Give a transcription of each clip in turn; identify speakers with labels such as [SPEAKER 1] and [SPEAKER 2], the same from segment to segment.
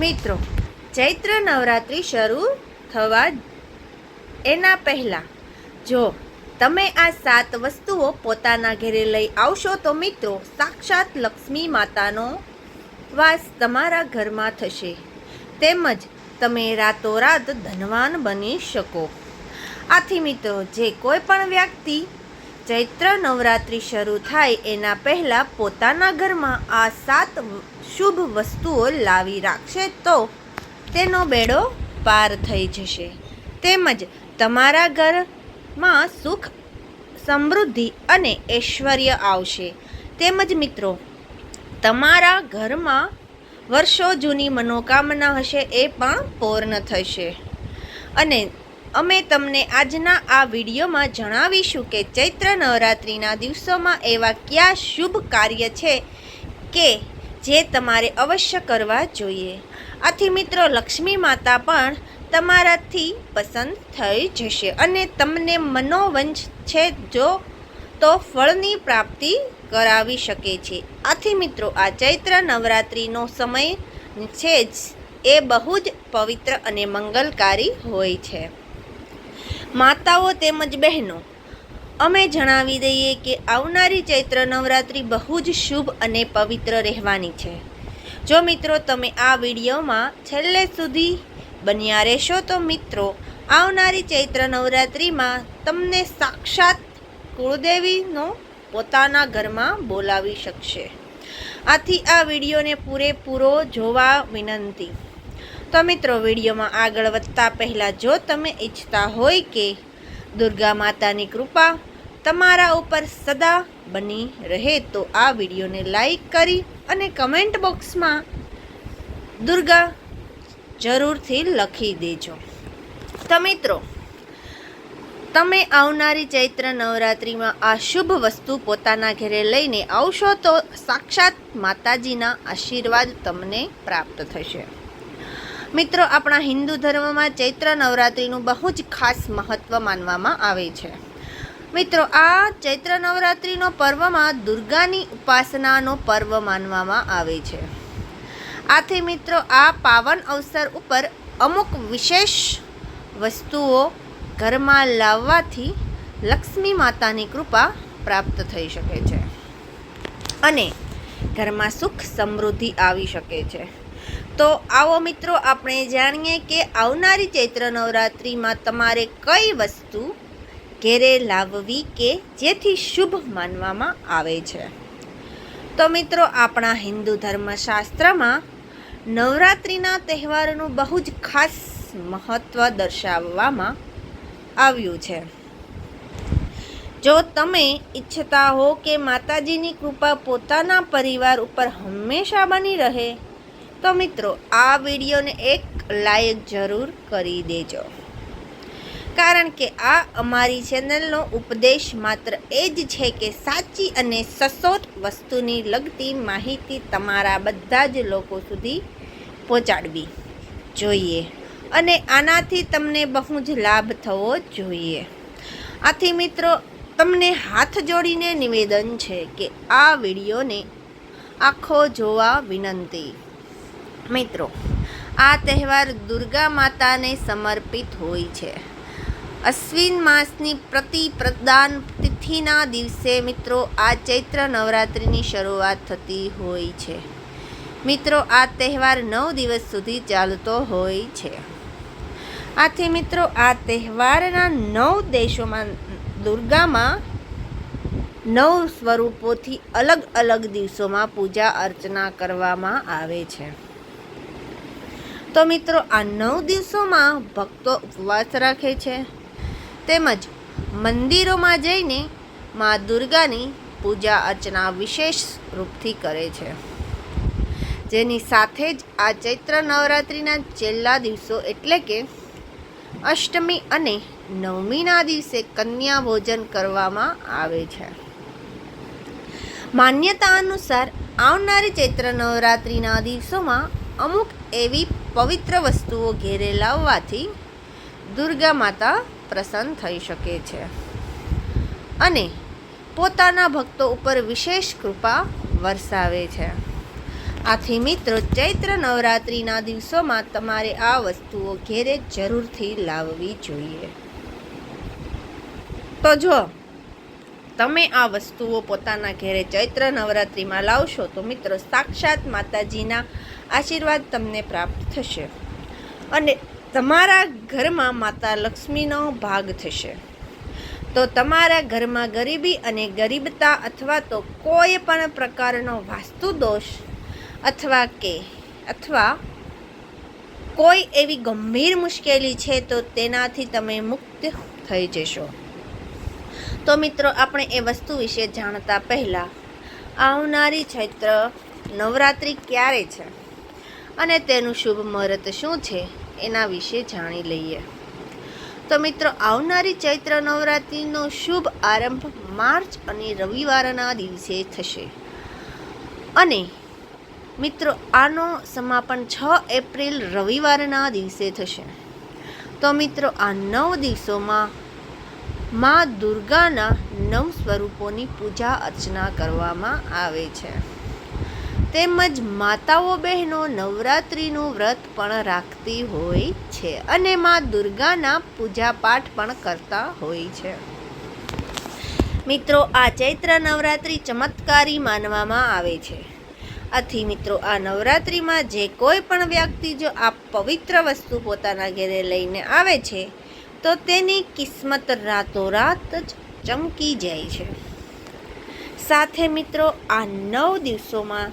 [SPEAKER 1] મિત્રો, ચૈત્ર નવરાત્રિ શરૂ થવા એના પહેલાં. જો તમે આ સાત વસ્તુઓ પોતાના ઘરે લઈ આવશો તો મિત્રો, સાક્ષાત લક્ષ્મી માતાનો વાસ તમારા ઘરમાં થશે. તેમજ તમે રાતોરાત ધનવાન બની શકો. આથી મિત્રો, જે કોઈ પણ વ્યક્તિ ચૈત્ર નવરાત્રિ શરૂ થાય એના પહેલાં પોતાના ઘરમાં આ સાત શુભ વસ્તુઓ લાવી રાખશે તો તેનો બેડો પાર થઈ જશે. તેમજ તમારા ઘરમાં સુખ, સમૃદ્ધિ અને ઐશ્વર્ય આવશે. તેમજ મિત્રો, તમારા ઘરમાં વર્ષો જૂની મનોકામના હશે એ પણ પૂર્ણ થશે. અને અમે તમને આજના આ વિડીયોમાં જણાવીશું કે ચૈત્ર નવરાત્રિના દિવસોમાં એવા કયા શુભ કાર્ય છે કે જે તમારે અવશ્ય કરવા જોઈએ. આથી મિત્રો, લક્ષ્મી માતા પણ તમારાથી પસંદ થઈ જશે અને તમને મનોવંશ છે જો તો ફળની પ્રાપ્તિ કરાવી શકે છે. આથી મિત્રો, આ ચૈત્ર નવરાત્રિનો સમય છે જ એ બહુ જ પવિત્ર અને મંગલકારી હોય છે. માતાઓ તેમજ બહેનો, અમે જણાવી દઈએ કે આવનારી ચૈત્ર નવરાત્રિ બહુ જ શુભ અને પવિત્ર રહેવાની છે. જો મિત્રો તમે આ વિડીયોમાં છેલ્લે સુધી બન્યા રહેશો તો મિત્રો, આવનારી ચૈત્ર નવરાત્રિમાં તમને સાક્ષાત કુળદેવીનો પોતાના ઘરમાં બોલાવી શકશે. આથી આ વિડીયોને પૂરેપૂરો જોવા વિનંતી. તો મિત્રો, વિડીયોમાં આગળ વધતા પહેલાં જો તમે ઈચ્છતા હોય કે દુર્ગા માતાની કૃપા તમારા ઉપર સદા બની રહે, તો આ વિડીયોને લાઈક કરી અને કમેન્ટ બોક્સમાં દુર્ગા જરૂરથી લખી દેજો. તો મિત્રો, તમે આવનારી ચૈત્ર નવરાત્રિમાં આ શુભ વસ્તુ પોતાના ઘરે લઈને આવશો, તો સાક્ષાત માતાજીના આશીર્વાદ તમને પ્રાપ્ત થશે. મિત્રો, આપણા હિન્દુ ધર્મમાં ચૈત્ર નવરાત્રિનું બહુ જ ખાસ મહત્ત્વ માનવામાં આવે છે. મિત્રો, આ ચૈત્ર નવરાત્રિનો પર્વમાં દુર્ગાની ઉપાસનાનો પર્વ માનવામાં આવે છે. આથી મિત્રો, આ પાવન અવસર ઉપર અમુક વિશેષ વસ્તુઓ ઘરમાં લાવવાથી લક્ષ્મી માતાની કૃપા પ્રાપ્ત થઈ શકે છે અને ઘરમાં સુખ સમૃદ્ધિ આવી શકે છે. તો આવો મિત્રો, આપણે જાણીએ કે આવનારી ચૈત્ર નવરાત્રિમાં તમારે કઈ વસ્તુ ઘેરે લાવવી કે જેથી શુભ માનવામાં આવે છે? તો મિત્રો, આપણા હિન્દુ ધર્મશાસ્ત્રમાં નવરાત્રિના તહેવારનું બહુ જ ખાસ મહત્ત્વ દર્શાવવામાં આવ્યું છે. જો તમે ઈચ્છતા હો કે માતાજીની કૃપા પોતાના પરિવાર ઉપર હંમેશા બની રહે તો મિત્રો, આ વિડીયોને એક લાયક જરૂર કરી દેજો. કારણ કે આ અમારી ચેનલનો ઉપદેશ માત્ર એ જ છે કે સાચી અને સચોટ વસ્તુની લગતી માહિતી તમારા બધા જ લોકો સુધી પહોંચાડવી જોઈએ અને આનાથી તમને બહુ જ લાભ થવો જોઈએ. આથી મિત્રો, તમને હાથ જોડીને નિવેદન છે કે આ વિડીયોને આખો જોવા વિનંતી. મિત્રો, આ તહેવાર દુર્ગા માતાને સમર્પિત હોય છે. અશ્વિન માસની પ્રતિ પ્રદાન તિથિના દિવસે મિત્રો, આ ચૈત્ર નવરાત્રિની શરૂઆત થતી હોય છે. મિત્રો, આ તહેવાર નવ દિવસ સુધી ચાલતો હોય છે. આથી મિત્રો, આ તહેવારના નવ દેશોમાં દુર્ગામાં નવ સ્વરૂપોથી અલગ અલગ દિવસોમાં પૂજા અર્ચના કરવામાં આવે છે. તો મિત્રો, આ નવ દિવસોમાં ભક્તો ઉપવાસ રાખે છે. તેમજ મંદિરોમાં જઈને મા દુર્ગાની પૂજા અર્ચના વિશેષ રૂપથી કરે છે. જેની સાથે જ આ ચૈત્ર નવરાત્રિના છેલ્લા દિવસો એટલે કે અષ્ટમી અને નવમીના દિવસે કન્યા ભોજન કરવામાં આવે છે. માન્યતા અનુસાર આવનારી ચૈત્ર નવરાત્રિના દિવસોમાં અમુક એવી પવિત્ર વસ્તુઓ ઘેરે લાવવાથી દુર્ગા માતા પ્રસન્ન થઈ શકે છે. અને પોતાના ભક્તો ઉપર વિશેષ કૃપા વરસાવે છે. આથી મિત્રો, ચૈત્ર નવરાત્રિના દિવસોમાં તમારે આ વસ્તુઓ ઘેરે જરૂરથી લાવવી જોઈએ. તો જો તમે આ વસ્તુઓ પોતાના ઘેરે ચૈત્ર નવરાત્રિમાં લાવશો, તો મિત્રો, સાક્ષાત માતાજીના આશીર્વાદ તમને પ્રાપ્ત થશે. અને તમારા ઘરમાં માતા લક્ષ્મીનો ભાગ થશે. તો તમારા ઘરમાં ગરીબી અને ગરીબતા અથવા તો કોઈ પણ પ્રકારનો વાસ્તુ દોષ અથવા કે અથવા કોઈ એવી ગંભીર મુશ્કેલી છે તો તેનાથી તમે મુક્ત થઈ જશો. તો મિત્રો, આપણે એ વસ્તુ વિશે જાણતા પહેલાં આવનારી ચૈત્ર નવરાત્રિ ક્યારે છે? અને તેનું શુભ મુહૂર્ત શું છે એના વિશે જાણી લઈએ. તો મિત્રો, આવનારી ચૈત્ર નવરાત્રિનો શુભ આરંભ માર્ચ અને રવિવારના દિવસે થશે. અને મિત્રો, આનો સમાપન છ એપ્રિલ રવિવારના દિવસે થશે. તો મિત્રો, આ નવ દિવસોમાં મા દુર્ગાના નવ સ્વરૂપોની પૂજા અર્ચના કરવામાં આવે છે. તેમજ માતાઓ બહેનો નવરાત્રિનું વ્રત પણ રાખતી હોય છે અને મા દુર્ગાના પૂજાપાઠ પણ કરતા હોય છે. મિત્રો, આ ચૈત્ર નવરાત્રિ ચમત્કારી માનવામાં આવે છે. આથી મિત્રો, આ નવરાત્રિમાં જે કોઈ પણ વ્યક્તિ જો આ પવિત્ર વસ્તુ પોતાના ઘરે લઈને આવે છે, તો તેની કિસ્મત રાતોરાત જ ચમકી જાય છે. સાથે મિત્રો, આ નવ દિવસોમાં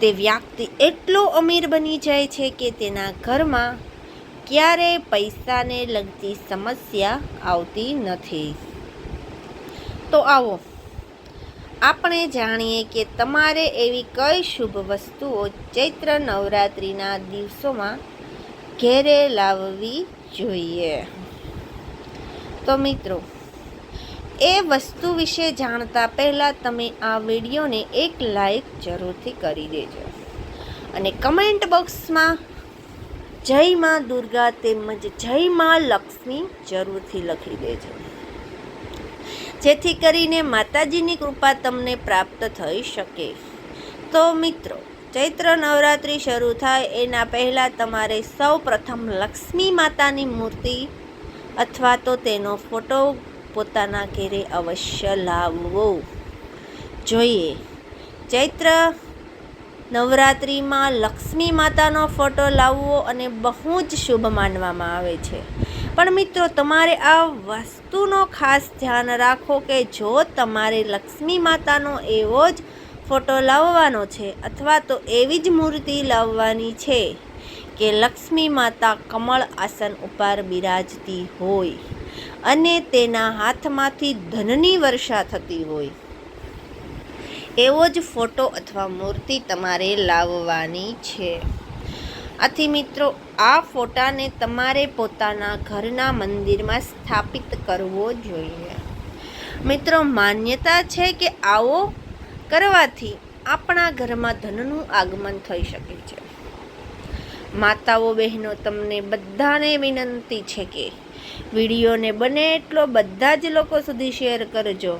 [SPEAKER 1] તે વ્યક્તિ એટલો અમીર બની જાય છે કે તેના ઘરમાં ક્યારેય પૈસાને લગતી સમસ્યા આવતી નથી. તો આવો, આપણે જાણીએ કે તમારે એવી કઈ શુભ વસ્તુઓ ચૈત્ર નવરાત્રિના દિવસોમાં ઘેરે લાવવી જોઈએ. તો મિત્રો એ વસ્તુ વિશે જાણતા પહેલાં તમે આ વિડીયોને એક લાઈક જરૂરથી કરી દેજો. અને કમેન્ટ બોક્સમાં જય માં દુર્ગા તેમજ જય માં લક્ષ્મી જરૂરથી લખી દેજો. જેથી કરીને માતાજીની કૃપા તમને પ્રાપ્ત થઈ શકે. તો મિત્રો, ચૈત્ર નવરાત્રિ શરૂ થાય એના પહેલાં તમારે સૌ પ્રથમ લક્ષ્મી માતાની મૂર્તિ અથવા તો તેનો ફોટો પોતાના ઘેરે અવશ્ય લાવવો. જોઈએ. ચૈત્ર નવરાત્રિમાં લક્ષ્મી માતાનો ફોટો લાવવો અને બહુ જ શુભ માનવામાં આવે છે. પણ મિત્રો, તમારે આ વસ્તુનો ખાસ ધ્યાન રાખો કે જો તમારે લક્ષ્મી માતાનો એવો જ ફોટો લાવવાનો છે અથવા તો એવી જ મૂર્તિ લાવવાની છે કે લક્ષ્મી માતા કમળ આસન ઉપર બિરાજતી હોય. અને તેના હાથમાંથી ધનની વર્ષા થતી હોય. એવો જ ફોટો અથવા મૂર્તિ તમારે લાવવાની છે. આથી મિત્રો, આ ફોટાને તમારે પોતાના ઘરના મંદિરમાં સ્થાપિત કરવો જોઈએ. મિત્રો, માન્યતા છે કે આવો કરવાથી આપણા ઘરમાં ધનનું આગમન થઈ શકે છે. માતાઓ બહેનો, તમને બધાને વિનંતી છે કે વિડીયોને બને એટલો બધા જ લોકો સુધી શેર કરજો,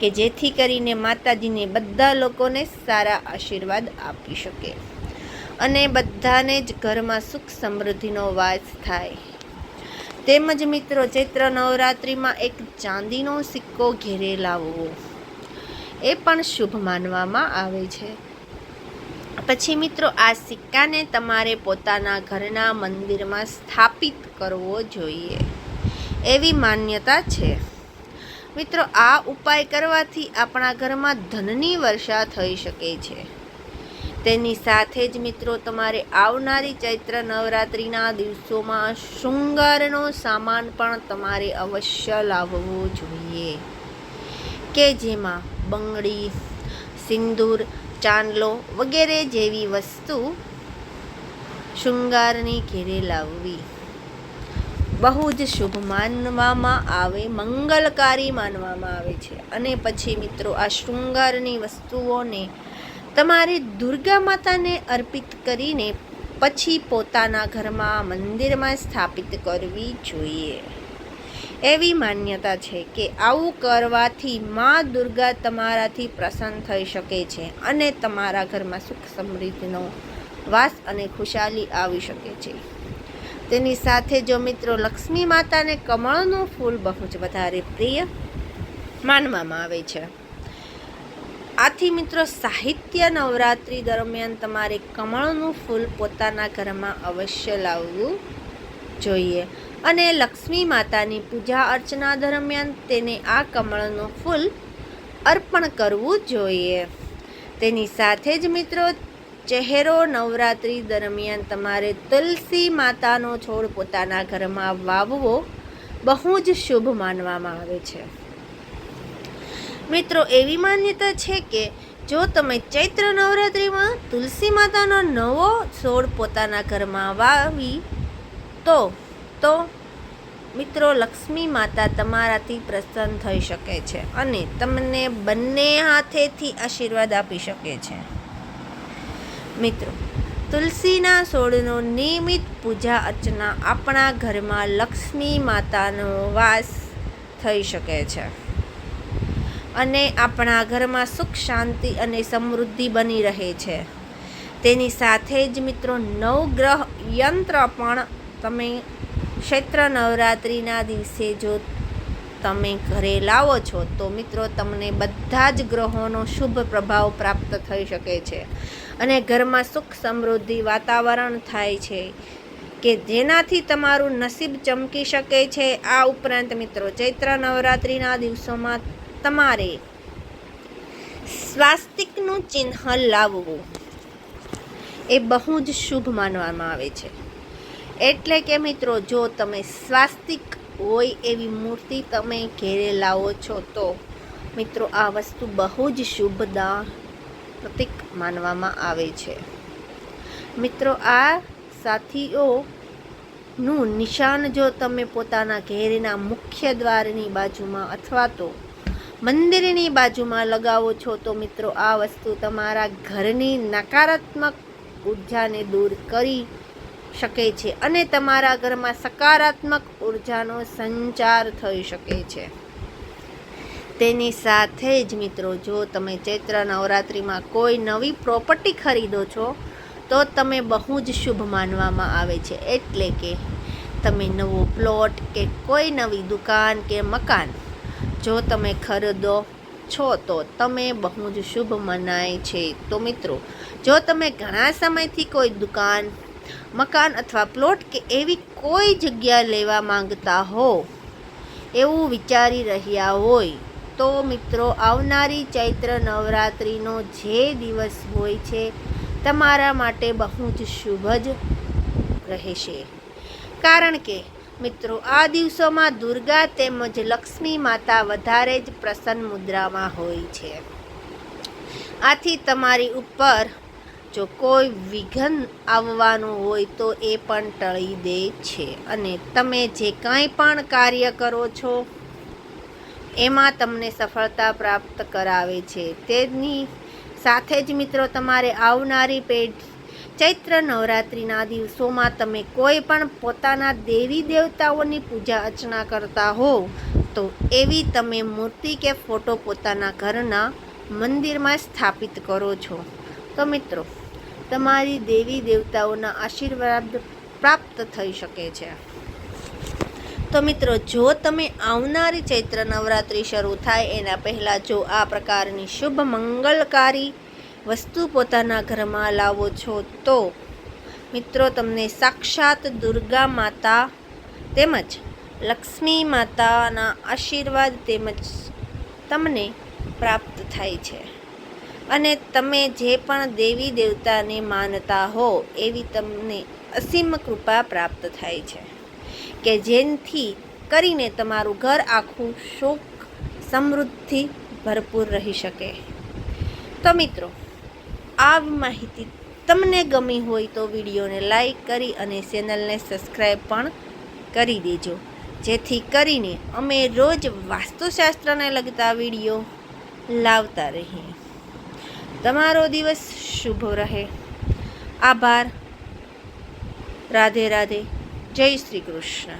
[SPEAKER 1] કે જેથી કરીને માતાજીને બધા લોકોને સારા આશીર્વાદ આપી શકે. અને બધાને જ ઘરમાં સુખ સમૃદ્ધિનો વાસ થાય. તેમજ મિત્રો, ચૈત્ર નવરાત્રિમાં એક ચાંદીનો સિક્કો ઘેરે લાવવો, એ પણ શુભ માનવામાં આવે છે. પછી મિત્રો, આ સિક્કાને તમારે પોતાના ઘરના મંદિરમાં સ્થાપિત કરવો જોઈએ. એવી માન્યતા છે. મિત્રો, આ ઉપાય કરવાથી આપણા ઘરમાં ધનની વર્ષા થઈ શકે છે. તેની સાથે જ મિત્રો, તમારે આવનારી ચૈત્ર નવરાત્રિના દિવસોમાં શૃંગારનો સામાન પણ તમારે અવશ્ય લાવવો જોઈએ. કે જેમાં બંગડી, સિંદૂર, ચાંદલો વગેરે જેવી વસ્તુ શૃંગારની ઘેરે લાવવી. બહુ જ શુભ માનવામાં આવે, મંગલકારી માનવામાં આવે છે. અને પછી મિત્રો, આ શૃંગારની વસ્તુઓને તમારે દુર્ગા માતાને અર્પિત કરીને પછી પોતાના ઘરમાં મંદિરમાં સ્થાપિત કરવી જોઈએ. એવી માન્યતા છે કે આવું કરવાથી મા દુર્ગા તમારાથી પ્રસન્ન થઈ શકે છે અને તમારા ઘરમાં સુખ સમૃદ્ધિનો વાસ અને ખુશાલી આવી શકે છે. તેની સાથે જો મિત્રો લક્ષ્મી માતાને કમળનું ફૂલ બહુ જ વધારે પ્રિય માનવામાં આવે છે. આથી મિત્રો સાહિત્ય નવરાત્રિ દરમિયાન તમારે કમળનું ફૂલ પોતાના ઘરમાં અવશ્ય લાવવું જોઈએ અને લક્ષ્મી માતાની પૂજા અર્ચના દરમિયાન તેને આ કમળનું ફૂલ અર્પણ કરવું જોઈએ. તેની સાથે જ મિત્રો ચહેરો નવરાત્રિ દરમિયાન તમારે તુલસી માતાનો છોડ પોતાના ઘરમાં વાવવો બહુ જ શુભ માનવામાં આવે છે. મિત્રો, એવી માન્યતા છે કે જો તમે ચૈત્ર નવરાત્રિમાં તુલસી માતાનો નવો છોડ પોતાના ઘરમાં વાવી, તો તો, મિત્રો, લક્ષ્મી માતા તમારાથી પ્રસન્ન થઈ શકે છે અને તમને બંને હાથેથી આશીર્વાદ આપી શકે છે. મિત્રો, તુલસીના છોડનો નિયમિત પૂજા અર્ચના આપણા ઘરમાં લક્ષ્મી માતાનો વાસ થઈ શકે છે. અને આપણા ઘરમાં સુખ, શાંતિ અને સમૃદ્ધિ બની રહે છે. તેની સાથે જ મિત્રો નવગ્રહ યંત્ર પણ તમે ક્ષેત્ર નવરાત્રિના દિવસે જો તમે ઘરે લાવો છો, તો મિત્રો તમને બધા જ ગ્રહોનો શુભ પ્રભાવ પ્રાપ્ત થઈ શકે છે. અને ઘરમાં સુખ સમૃદ્ધિ વાતાવરણ થાય છે કે જેનાથી તમારું નસીબ ચમકી શકે છે. આ ઉપરાંત મિત્રો, ચૈત્ર નવરાત્રિના દિવસોમાં તમારે સ્વાસ્તિકનું ચિહ્ન લાવવું એ બહુ જ શુભ માનવામાં આવે છે. એટલે કે મિત્રો, જો તમે સ્વાસ્તિક હોય એવી મૂર્તિ તમે ઘેરે લાવો છો તો મિત્રો, આ વસ્તુ બહુ જ શુભદા પ્રતિક માનવામાં આવે છે. મિત્રો, આ સાથીઓનું નિશાન જો તમે પોતાના ઘેરના મુખ્ય દ્વારની બાજુમાં અથવા તો મંદિરની બાજુમાં લગાવો છો, તો મિત્રો, આ વસ્તુ તમારા ઘરની નકારાત્મક ઉર્જાને દૂર કરી શકે છે અને તમારા ઘરમાં સકારાત્મક ઉર્જાનો સંચાર થઈ શકે છે. તેની સાથે જ મિત્રો, જો તમે ચૈત્ર નવરાત્રિમાં કોઈ નવી પ્રોપર્ટી ખરીદો છો, તો તમે બહુ જ શુભ માનવામાં આવે છે. એટલે કે તમે નવો પ્લોટ કે કોઈ નવી દુકાન કે મકાન જો તમે ખરીદો છો, તો તમે બહુ જ શુભ મનાય છે. તો મિત્રો, જો તમે ઘણા સમયથી કોઈ દુકાન, મકાન અથવા પ્લોટ કે એવી કોઈ જગ્યા લેવા માંગતા હો, એવું વિચારી રહ્યા હોય તો મિત્રો, આવનારી ચૈત્ર નવરાત્રિનો જે દિવસ હોય છે, તમારા માટે બહુ જ શુભ જ રહેશે. કારણ કે, મિત્રો, આ દિવસોમાં દુર્ગા તેમજ લક્ષ્મી માતા વધારે જ પ્રસન્ન મુદ્રામાં હોય છે. આથી તમારી ઉપર જો કોઈ વિઘન આવવાનું હોય તો એ પણ ટળી દે છે. અને તમે જે કાંઈ પણ કાર્ય કરો છો એમાં તમને સફળતા પ્રાપ્ત કરાવે છે. તેની સાથે જ મિત્રો તમારે આવનારી પેઢ ચૈત્ર નવરાત્રિના દિવસોમાં તમે કોઈ પણ પોતાના દેવી દેવતાઓની પૂજા અર્ચના કરતા હો, તો એવી તમે મૂર્તિ કે ફોટો પોતાના ઘરના મંદિરમાં સ્થાપિત કરો છો. તો મિત્રો, તમારી દેવી દેવતાઓના આશીર્વાદ પ્રાપ્ત થઈ શકે છે. તો મિત્રો, જો તમે આવનારી ચૈત્ર નવરાત્રિ શરૂ થાય, એના પહેલાં જો આ પ્રકારની શુભ મંગલકારી વસ્તુ પોતાના ઘરમાં લાવો છો, તો મિત્રો, તમને સાક્ષાત દુર્ગા માતા તેમજ લક્ષ્મી માતાના આશીર્વાદ તેમજ તમને પ્રાપ્ત થાય છે. અને તમે જે પણ દેવી દેવતાને માનતા હો, એવી તમને અસીમ કૃપા પ્રાપ્ત થાય છે. કે જેનથી કરીને તમારું ઘર આખું સુખ સમૃદ્ધિ ભરપૂર રહી શકે. તો મિત્રો, આ માહિતી તમને ગમી હોય તો વિડીયોને લાઈક કરી અને ચેનલને સબસ્ક્રાઈબ પણ કરી દેજો. જેથી કરીને અમે રોજ વાસ્તુશાસ્ત્રને લગતા વીડિયો લાવતા રહીએ. તમારો દિવસ શુભ રહે. આભાર. રાધે રાધે. જય શ્રી કૃષ્ણ.